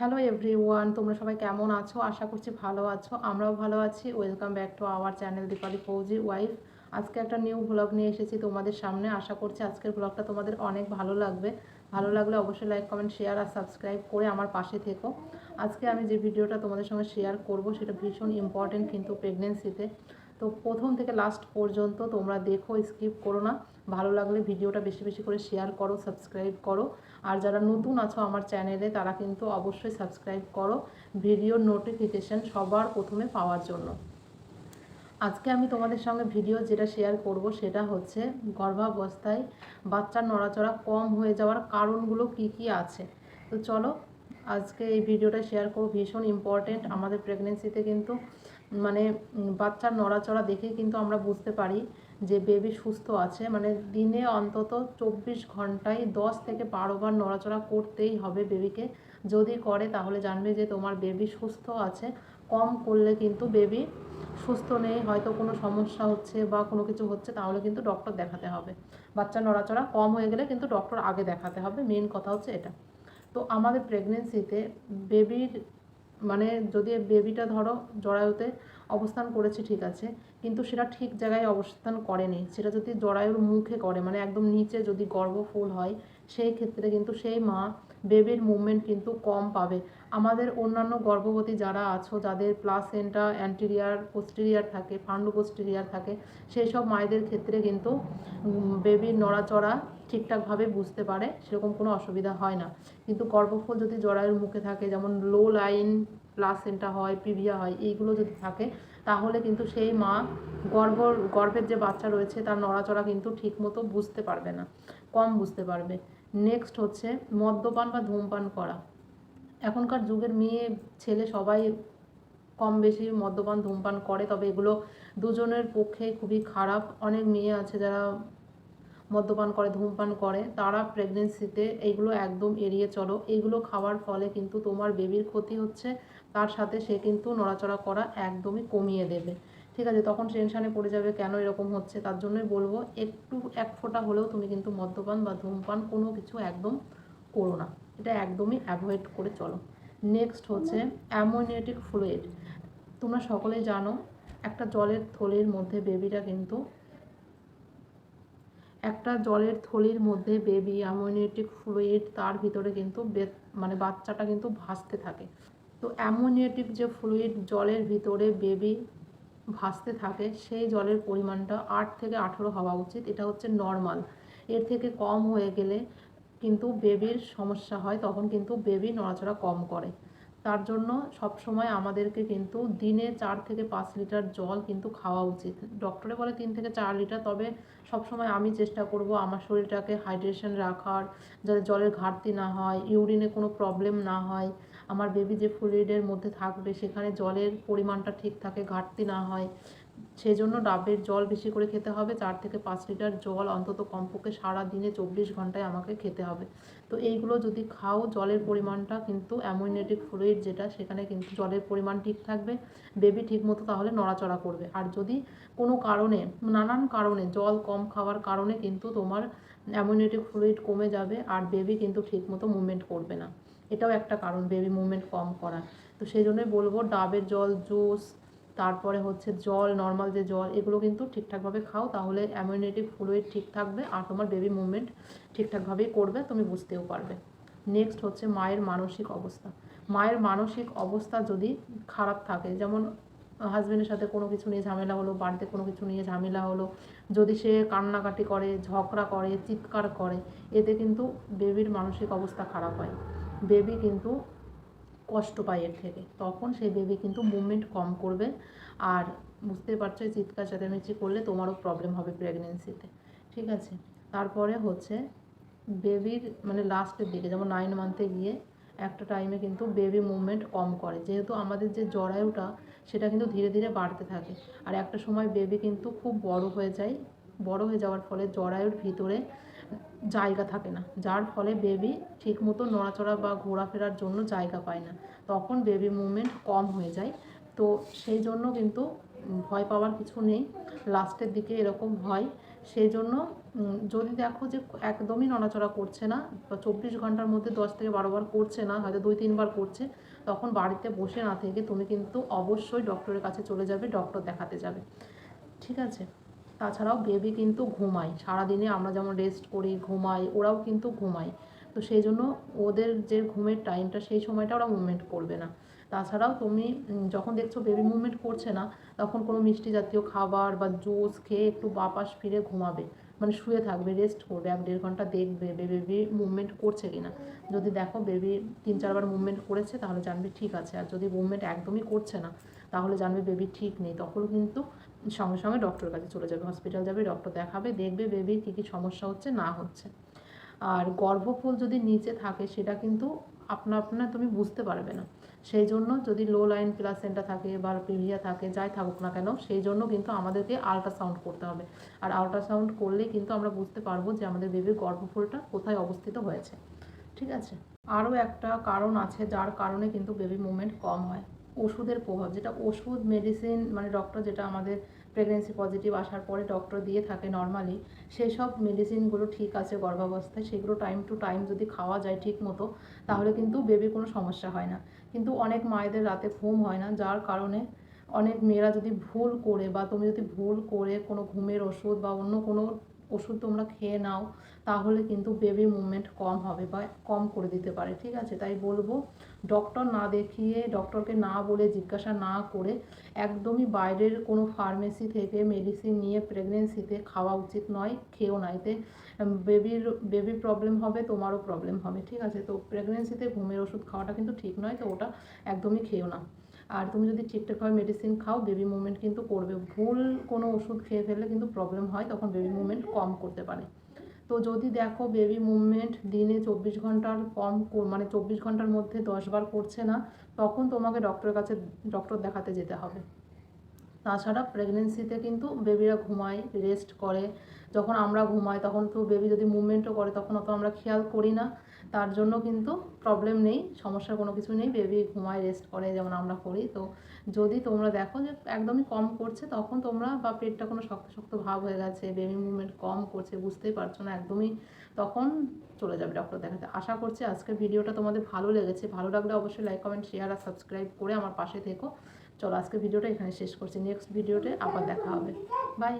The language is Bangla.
হ্যালো এভরিওয়ান তোমরা সবাই কেমন আছো? আশা করছি ভালো আছো। আমরাও ভালো আছি। Welcome back to our channel Dipali Fauji wife আজকে একটা নিউ ব্লগ নিয়ে এসেছি তোমাদের সামনে। আশা করছি আজকের ব্লগটা তোমাদের অনেক ভালো লাগবে। ভালো লাগলে অবশ্যই লাইক কমেন্ট শেয়ার আর সাবস্ক্রাইব করে আমার পাশে থেকো। আজকে আমি যে ভিডিওটা তোমাদের সঙ্গে শেয়ার করব, সেটা ভীষণ ইম্পর্টেন্ট কিন্তু প্রেগনেন্সিতে তো। প্রথম থেকে লাস্ট পর্যন্ত তোমরা দেখো স্কিপ করো না। ভালো লাগলে ভিডিওটা বেশি বেশি করে শেয়ার করো সাবস্ক্রাইব করো। আর যারা নতুন আছো আমার চ্যানেলে তারা কিন্তু অবশ্যই সাবস্ক্রাইব করো। ভিডিওর নোটিফিকেশান সবার প্রথমে পাওয়ার জন্য। আজকে আমি তোমাদের সঙ্গে ভিডিও যেটা শেয়ার করব, সেটা হচ্ছে গর্ভাবস্থায় বাচ্চার নড়াচড়া কম হয়ে যাওয়ার কারণগুলো কি কি আছে। তো চলো, আজকে এই ভিডিওটা শেয়ার করব। ভীষণ ইম্পর্টেন্ট আমাদের প্রেগনেন্সিতে কিন্তু মানে বাচ্চার নড়াচড়া দেখে কিন্তু আমরা বুঝতে পারি যে বেবি সুস্থ আছে মানে দিনে অন্তত চব্বিশ ঘন্টায় দশ থেকে বারো বার নড়াচড়া করতেই হবে বেবিকে যদি করে, তাহলে জানবে যে তোমার বেবি সুস্থ আছে। কম করলে কিন্তু বেবি সুস্থ নেই, হয়তো কোনো সমস্যা হচ্ছে বা কোনো কিছু হচ্ছে, তাহলে কিন্তু ডক্টর দেখাতে হবে। বাচ্চা নড়াচড়া কম হয়ে গেলে কিন্তু ডক্টর আগে দেখাতে হবে। মেন কথা হচ্ছে এটা। তো আমাদের প্রেগনেন্সিতে বেবির মানে যদি বেবিটা ধরো জরায়ুতে অবস্থান করেছে, ঠিক আছে। কিন্তু সেটা ঠিক জায়গায় অবস্থান করেনি। সেটা যদি জরায়ুর মুখে করে মানে একদম নিচে যদি গর্ভফুল হয়, সেই ক্ষেত্রে কিন্তু সেই মা বেবির মুভমেন্ট কিন্তু কম পাবে। আমাদের অন্যান্য গর্ভবতী যারা আছো, যাদের প্লাসেন্টা অ্যান্টিরিয়ার পোস্টেরিয়ার থাকে ফান্ডু পোস্টেরিয়ার থাকে সেই সব মায়েদের ক্ষেত্রে কিন্তু বেবির নড়াচড়া ঠিকঠাকভাবে বুঝতে পারে, সেরকম কোনো অসুবিধা হয় না। কিন্তু গর্ভফুল যদি জরায়ুর মুখে থাকে, যেমন লো লাইন প্লাসেন্টা হয় পিভিয়া হয়, এইগুলো যদি থাকে, তাহলে কিন্তু সেই মা গর্ভ গর্ভের যে বাচ্চা রয়েছে, তার নড়াচড়া কিন্তু ঠিকমতো বুঝতে পারবে না, কম বুঝতে পারবে। নেক্সট হচ্ছে মদ্যপান বা ধূমপান করা। এখনকার যুগের মেয়ে, ছেলে সবাই কম বেশি মদ্যপান, ধূমপান করে, তবে এগুলো দুজনের পক্ষে খুবই খারাপ। অনেক মেয়ে আছে যারা মদ্যপান করে, ধূমপান করে, তারা প্রেগনেন্সিতে এইগুলো একদম এড়িয়ে চলো। এইগুলো খাওয়ার ফলে কিন্তু তোমার বেবির ক্ষতি হচ্ছে তার সাথে সে কিন্তু নড়াচড়া করা একদমই কমিয়ে দেবে। ঠিক আছে, তখন টেনশানে পড়ে যাবে কেন এরকম হচ্ছে? তার জন্যই বলব, একটু এক ফোঁটা হলেও তুমি কিন্তু মদ্যপান বা ধূমপান কোনো কিছু একদম করো না। এটা একদমই অ্যাভয়েড করে চলো। নেক্সট হচ্ছে অ্যামোনিয়েটিক ফ্লুইড তোমরা সকলেই জানো, একটা জলের থলির মধ্যে বেবিটা কিন্তু, একটা জলের থলির মধ্যে বেবি অ্যামোনিয়েটিক ফ্লুইড তার ভিতরে কিন্তু মানে বাচ্চাটা কিন্তু ভাসতে থাকে। তো অ্যামোনিয়েটিক যে ফ্লুইড জলের ভিতরে বেবি ভাসতে থাকে, সেই জলের পরিমাণটা আট থেকে আঠেরো হওয়া উচিত। এটা হচ্ছে নর্মাল এর থেকে কম হয়ে গেলে কিন্তু বেবির সমস্যা হয়, তখন কিন্তু বেবি নড়াচড়া কম করে। তার জন্য সব সময় আমাদেরকে কিন্তু দিনে চার থেকে পাঁচ লিটার জল কিন্তু খাওয়া উচিত। ডক্টরে বলে তিন থেকে চার লিটার, তবে সব সময় আমি চেষ্টা করব আমার শরীরটাকে হাইড্রেশন রাখার, যাতে জলের ঘাটতি না হয় ইউরিনে কোনো প্রবলেম না হয়। আমার বেবি যে ফ্লুইডের মধ্যে থাকবে, সেখানে জলের পরিমাণটা ঠিক থাকে, ঘাটতি না হয়। সেই জন্য ডাবের জল বেশি করে খেতে হবে। চার থেকে পাঁচ লিটার জল অন্তত কমপক্ষে সারা দিনে চব্বিশ ঘন্টায় আমাকে খেতে হবে। তো এইগুলো যদি খাও, জলের পরিমাণটা কিন্তু অ্যামোনিয়েটিক ফ্লুইড যেটা, সেখানে কিন্তু জলের পরিমাণ ঠিক থাকবে। বেবি ঠিকমতো তাহলে নড়াচড়া করবে। আর যদি কোনো কারণে, নানান কারণে, জল কম খাওয়ার কারণে কিন্তু তোমার অ্যামোনিয়েটিক ফ্লুইড কমে যাবে, আর বেবি কিন্তু ঠিকমতো মুভমেন্ট করবে না। এটাও একটা কারণ বেবি মুভমেন্ট কম করার। তো সেই জন্যই বলব ডাবের জল, জুস, তারপরে হচ্ছে জল নর্মাল যে জল, এগুলো কিন্তু ঠিকঠাকভাবে খাও, তাহলে অ্যামিউনিটি ফ্লুইড ঠিক থাকবে আর তোমার বেবি মুভমেন্ট ঠিকঠাকভাবেই করবে, তুমি বুঝতেও পারবে। নেক্সট হচ্ছে মায়ের মানসিক অবস্থা। মায়ের মানসিক অবস্থা যদি খারাপ থাকে, যেমন হাজব্যান্ডের সাথে কোনো কিছু নিয়ে ঝামেলা হলো, বাড়িতে কোনো কিছু নিয়ে ঝামেলা হলো, যদি সে কান্নাকাটি করে, ঝগড়া করে, চিৎকার করে, এতে কিন্তু বেবির মানসিক অবস্থা খারাপ হয়। বেবি কিন্তু কষ্ট পায় এর থেকে। তখন সেই বেবি কিন্তু মুভমেন্ট কম করবে। আর বুঝতে পারছ চিৎকার চেঁচামেচি করলে তোমারও প্রবলেম হবে প্রেগনেন্সিতে ঠিক আছে? তারপরে হচ্ছে বেবির মানে লাস্টের দিকে, যেমন নাইন মান্থে গিয়ে একটা টাইমে কিন্তু বেবি মুভমেন্ট কম করে। যেহেতু আমাদের যে জরায়ুটা, সেটা কিন্তু ধীরে ধীরে বাড়তে থাকে। আর একটা সময় বেবি কিন্তু খুব বড় হয়ে যায়। বড় হয়ে যাওয়ার ফলে জরায়ুর ভিতরে জায়গা থাকে না। যার ফলে বেবি ঠিকমতো নড়াচড়া বা ঘোরাফেরার জন্য জায়গা পায় না। তখন বেবি মুভমেন্ট কম হয়ে যায়। তো সেই জন্য কিন্তু ভয় পাওয়ার কিছু নেই। লাস্টের দিকে এরকম হয়। সেই জন্য যদি দেখো যে একদমই নড়াচড়া করছে না, বা চব্বিশ ঘণ্টার মধ্যে দশ থেকে বারো বার করছে না, হয়তো দুই তিনবার করছে, তখন বাড়িতে বসে না থেকে তুমি কিন্তু অবশ্যই ডক্টরের কাছে চলে যাবে ডক্টর দেখাতে যাবে। ঠিক আছে? তাছাড়াও বেবি কিন্তু ঘুমায়। সারাদিনে আমরা যেমন রেস্ট করি, ঘুমাই, ওরাও কিন্তু ঘুমায়। তো সেই জন্য ওদের যে ঘুমের টাইমটা সেই সময়টা ওরা মুভমেন্ট করবে না। তাছাড়াও তুমি যখন দেখছ বেবি মুভমেন্ট করছে না, তখন কোনো মিষ্টি জাতীয় খাবার বা জুস খেয়ে একটু বাপাস ফিরে ঘুমাবে। মানে শুয়ে থাকবে রেস্ট করবে, এক দেড় ঘণ্টা দেখবে বেবি মুভমেন্ট করছে কিনা। যদি দেখো বেবি তিন চারবার মুভমেন্ট করেছে, তাহলে জানবে ঠিক আছে। আর যদি মুভমেন্ট একদমই করছে না, তাহলে জানবে বেবি ঠিক নেই। তখন কিন্তু সঙ্গে সঙ্গে ডক্টরের কাছে চলে যাবে হসপিটাল যাবে ডক্টর দেখাবে, দেখবে বেবির কী কী সমস্যা হচ্ছে, না হচ্ছে। আর গর্ভফুল যদি নিচে থাকে, সেটা কিন্তু আপনা আপনা তুমি বুঝতে পারবে না। সেই জন্য যদি লো লাইন প্লাসেন্টা থাকে বা প্রিভিয়া থাকে, যাই থাকুক না কেন, সেই জন্য কিন্তু আমাদেরকে আল্ট্রাসাউন্ড করতে হবে। আর আল্ট্রাসাউন্ড করলে কিন্তু আমরা বুঝতে পারব যে আমাদের বেবির গর্ভফুলটা কোথায় অবস্থিত হয়েছে। ঠিক আছে? আরও একটা কারণ আছে, যার কারণে কিন্তু বেবি মুভমেন্ট কম হয়। ওষুধের প্রভাব, যেটা ওষুধ মেডিসিন মানে ডক্টর যেটা আমাদের প্রেগনেন্সি পজিটিভ আসার পরে ডক্টর দিয়ে থাকে নর্মালি সেই সব মেডিসিনগুলো ঠিক আছে গর্ভাবস্থায়, সেগুলো টাইম টু টাইম যদি খাওয়া যায় ঠিক মতো, তাহলে কিন্তু বেবির কোনো সমস্যা হয় না। কিন্তু অনেক মায়েদের রাতে ঘুম হয় না, যার কারণে অনেক মেয়েরা যদি ভুল করে বা তুমি যদি ভুল করে কোনো ঘুমের ওষুধ বা অন্য কোনো ওষুধ তোমরা খেয়ে নাও, তাহলে কিন্তু বেবি মুভমেন্ট কম হবে বা কম করে দিতে পারে, ঠিক আছে? তাই বলব ডক্টর না দেখিয়ে ডক্টরকে না বলে জিজ্ঞাসা না করে একদমই বাইরের কোনো ফার্মেসি থেকে মেডিসিন নিয়ে প্রেগনেন্সিতে খাওয়া উচিত নয়, খেয়েও না। এতে বেবির বেবির প্রবলেম হবে, তোমারও প্রবলেম হবে, ঠিক আছে? তো প্রেগনেন্সিতে ঘুমের ওষুধ খাওয়াটা কিন্তু ঠিক নয়, তো ওটা একদমই খেয়েও না। আর তুমি যদি ঠিকঠাকভাবে মেডিসিন খাও বেবি মুভমেন্ট কিন্তু করবে। ভুল কোনো ওষুধ খেয়ে ফেললে কিন্তু প্রবলেম হয়, তখন বেবি মুভমেন্ট কম করতে পারে। তো যদি দেখো বেবি মুভমেন্ট দিনে চব্বিশ ঘণ্টার কম মানে চব্বিশ ঘণ্টার মধ্যে দশবার করছে না, তখন তোমাকে ডক্টরের কাছে ডক্টর দেখাতে যেতে হবে। তাছাড়া প্রেগনেন্সিতে কিন্তু বেবিরা ঘুমায় রেস্ট করে যখন আমরা ঘুমাই, তখন তো বেবি যদি মুভমেন্টও করে, তখন অত আমরা খেয়াল করি না। তার জন্য কিন্তু প্রবলেম নেই, সমস্যার কোনো কিছু নেই। বেবি ঘুমায় রেস্ট করে, যেমন আমরা করি। তো যদি তোমরা দেখো যে একদমই কম করছে, তখন তোমরা বা পেটটা কোনো শক্ত শক্ত ভাব হয়ে গেছে বেবি মুভমেন্ট কম করছে, বুঝতেই পারছ না একদমই, তখন চলে যাবে ডক্টর দেখাতে। আশা করছি আজকের ভিডিওটা তোমাদের ভালো লেগেছে। ভালো লাগলে অবশ্যই লাইক কমেন্ট শেয়ার আর সাবস্ক্রাইব করে আমার পাশে থেকো। চলো আজকে ভিডিওটা এখানে শেষ করছি। নেক্সট ভিডিওতে আবার দেখা হবে। বাই